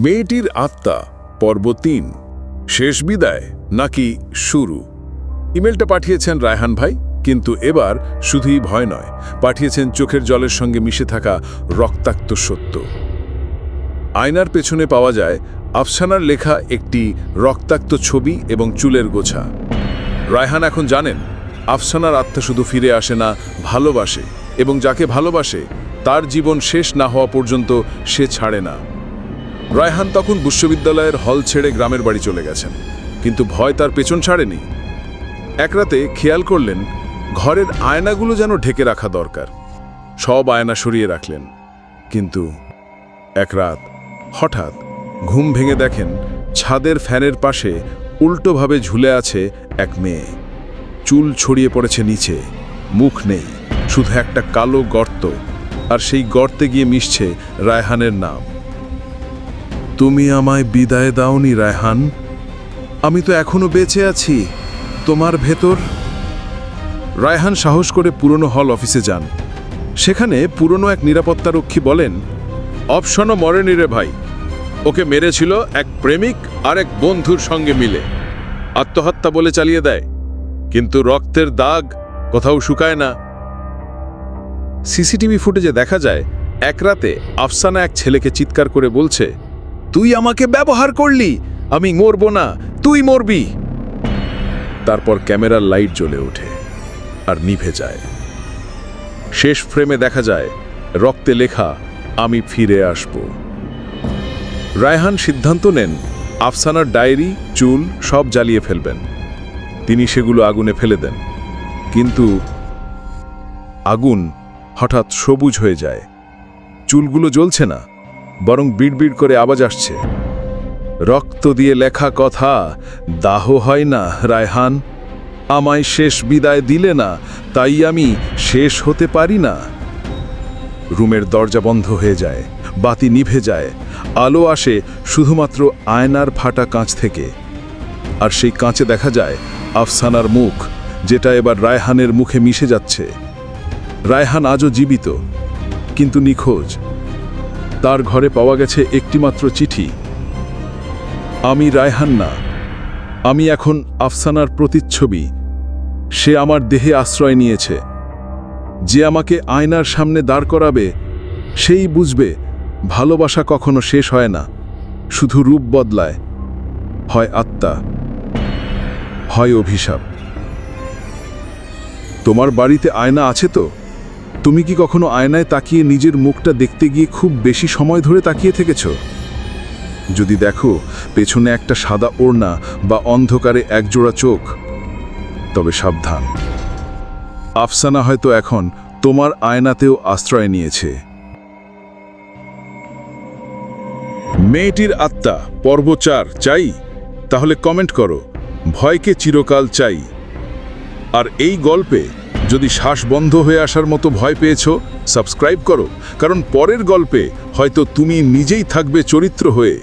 মেয়েটির আত্মা, পর্ব তিন। শেষ বিদায় নাকি শুরু? ইমেলটা পাঠিয়েছেন রায়হান ভাই, কিন্তু এবার শুধুই ভয় নয়, পাঠিয়েছেন চোখের জলের সঙ্গে মিশে থাকা রক্তাক্ত সত্য। আয়নার পেছনে পাওয়া যায় আফসানার লেখা একটি রক্তাক্ত ছবি এবং চুলের গোছা। রায়হান এখন জানেন, আফসানার আত্মা শুধু ফিরে আসে না, ভালোবাসে, এবং যাকে ভালোবাসে, তার জীবন শেষ না হওয়া পর্যন্ত সে ছাড়ে না। রায়হান তখন বিশ্ববিদ্যালয়ের হল ছেড়ে গ্রামের বাড়ি চলে গেছেন, কিন্তু ভয় তার পেছন ছাড়েনি। এক রাতে খেয়াল করলেন, ঘরের আয়নাগুলো যেন ঢেকে রাখা দরকার। সব আয়না সরিয়ে রাখলেন, কিন্তু এক রাত হঠাৎ ঘুম ভেঙে দেখেন ছাদের ফ্যানের পাশে উল্টোভাবে ঝুলে আছে এক মেয়ে। চুল ছড়িয়ে পড়েছে নিচে, মুখ নেই, শুধু একটা কালো গর্ত, আর সেই গর্তে গিয়ে মিশছে রায়হানের নাম। তুমি আমায় বিদায় দাওনি, রায়হান। আমি তো এখনও বেঁচে আছি। তোমার ভেতর রায়হান সাহস করে পুরনো হল অফিসে যান। সেখানে পুরনো এক নিরাপত্তারক্ষী বলেন, অপশনও মরেনি রে ভাই। ওকে মেরেছিল এক প্রেমিক আর এক বন্ধুর সঙ্গে মিলে। আত্মহত্যা বলে চালিয়ে দেয়। কিন্তু রক্তের দাগ কোথাও শুকায় না। সিসিটিভি ফুটেজে দেখা যায়, এক রাতে আফসানা এক ছেলেকে চিৎকার করে বলছে তুই আমাকে ব্যবহার করলি। আমি মরব না, তুই মরবি। তারপর ক্যামেরার লাইট জ্বলে ওঠে আর নিভে যায়। শেষ ফ্রেমে দেখা যায়, রক্তে লেখা, আমি ফিরে আসব। রায়হান সিদ্ধান্ত নেন, আফসানার ডায়েরি, চুল সব জ্বালিয়ে ফেলবেন। তিনি সেগুলো আগুনে ফেলে দেন। কিন্তু আগুন হঠাৎ সবুজ হয়ে যায়। চুলগুলো জ্বলছে না। বরং বিড়বিড় করে আওয়াজ আসছে। রক্ত দিয়ে লেখা কথা, দাহ হয় না, রায়হান। আমায় শেষ বিদায় দিলে না, তাই আমি শেষ হতে পারি না। রুমের দরজা বন্ধ হয়ে যায়, বাতি নিভে যায়, আলো আসে শুধুমাত্র আয়নার ফাটা কাঁচ থেকে। আর সেই কাঁচে দেখা যায় আফসানার মুখ, যেটা এবার রায়হানের মুখে মিশে যাচ্ছে। রায়হান আজও জীবিত, কিন্তু নিখোঁজ। তার ঘরে পাওয়া গেছে একটিমাত্র চিঠি। আমি রায়হান্না। আমি এখন আফসানার প্রতিচ্ছবি। সে আমার দেহে আশ্রয় নিয়েছে। যে আমাকে আয়নার সামনে দাঁড় করাবে, সেই বুঝবে, ভালোবাসা কখনো শেষ হয় না। শুধু রূপ বদলায়। হয় আত্মা। হয় অভিশাপ। তোমার বাড়িতে আয়না আছে তো? তুমি কি কখনো আয়নায় তাকিয়ে নিজের মুখটা দেখতে গিয়ে খুব বেশি সময় ধরে তাকিয়ে থেকেছ? যদি দেখো, পেছনে একটা সাদা ওড়না বা অন্ধকারে একজোড়া চোখ, তবে সাবধান। আফসানা হয়তো এখন তোমার আয়নাতেও আশ্রয় নিয়েছে। মেয়েটির আত্মা, পর্ব চার, চাই? তাহলে কমেন্ট করো। ভয়কে চিরকাল চাই। আর এই গল্পে যদি শ্বাস বন্ধ হয়ে আসার মতো ভয় পেয়েছ, সাবস্ক্রাইব করো, কারণ পরের গল্পে হয়তো তুমি নিজেই থাকবে চরিত্র হয়ে।